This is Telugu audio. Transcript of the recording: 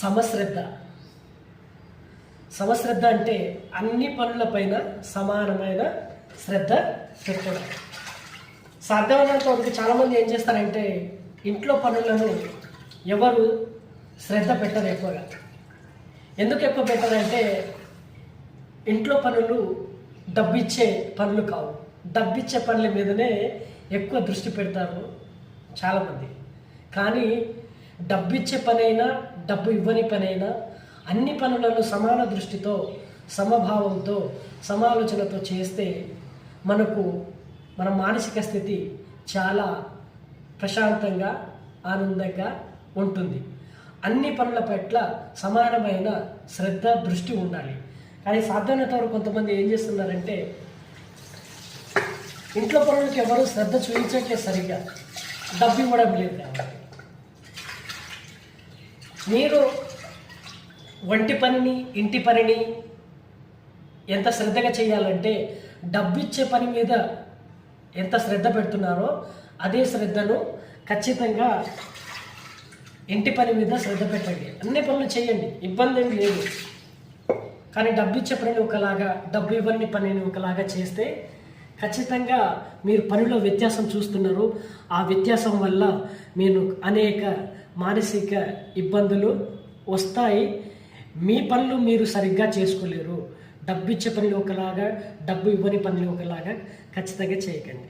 సమశ్రద్ధ. సమశ్రద్ధ అంటే అన్ని పనులపైన సమానమైన శ్రద్ధ పెట్టడం సాధ్యమైనంత వరకు చాలామంది ఏం చేస్తారంటే ఇంట్లో పనులను ఎవరు శ్రద్ధ పెట్టరు ఎక్కువగా. ఎందుకు ఎక్కువ పెట్టారంటే ఇంట్లో పనులు డబ్బిచ్చే పనులు కావు. డబ్బిచ్చే పనుల మీదనే ఎక్కువ దృష్టి పెడతారు చాలామంది. కానీ డబ్బు ఇచ్చే పనైనా డబ్బు ఇవ్వని పనైనా అన్ని పనులను సమాన దృష్టితో సమభావంతో సమాలోచనతో చేస్తే మనకు మన మానసిక స్థితి చాలా ప్రశాంతంగా ఆనందంగా ఉంటుంది. అన్ని పనుల పట్ల సమానమైన శ్రద్ధ దృష్టి ఉండాలి. కానీ సాధ్యమైనంత వరకు కొంతమంది ఏం చేస్తున్నారంటే ఇంట్లో పనులకి ఎవరు శ్రద్ధ చూపించట్లేదు సరిగ్గా. డబ్బు ఇవ్వడం లేదు కాబట్టి. మీరు వంటి పనిని ఇంటి పనిని ఎంత శ్రద్ధగా చేయాలంటే డబ్బు ఇచ్చే పని మీద ఎంత శ్రద్ధ పెడుతున్నారో అదే శ్రద్ధను ఖచ్చితంగా ఇంటి పని మీద శ్రద్ధ పెట్టండి. అన్ని పనులు చేయండి. ఇబ్బంది ఏం లేదు. కానీ డబ్బు ఇచ్చే పనిని ఒకలాగా డబ్బు ఇవ్వని పనిని ఒకలాగా చేస్తే ఖచ్చితంగా మీరు పనిలో వ్యత్యాసం చూస్తున్నారు. ఆ వ్యత్యాసం వల్ల మీరు అనేక మానసిక ఇబ్బందులు వస్తాయి. మీ పనులు మీరు సరిగ్గా చేసుకోలేరు. డబ్బు ఇచ్చే పనులు ఒకలాగా డబ్బు ఇవ్వని పనులు ఒకలాగా ఖచ్చితంగా చేయకండి.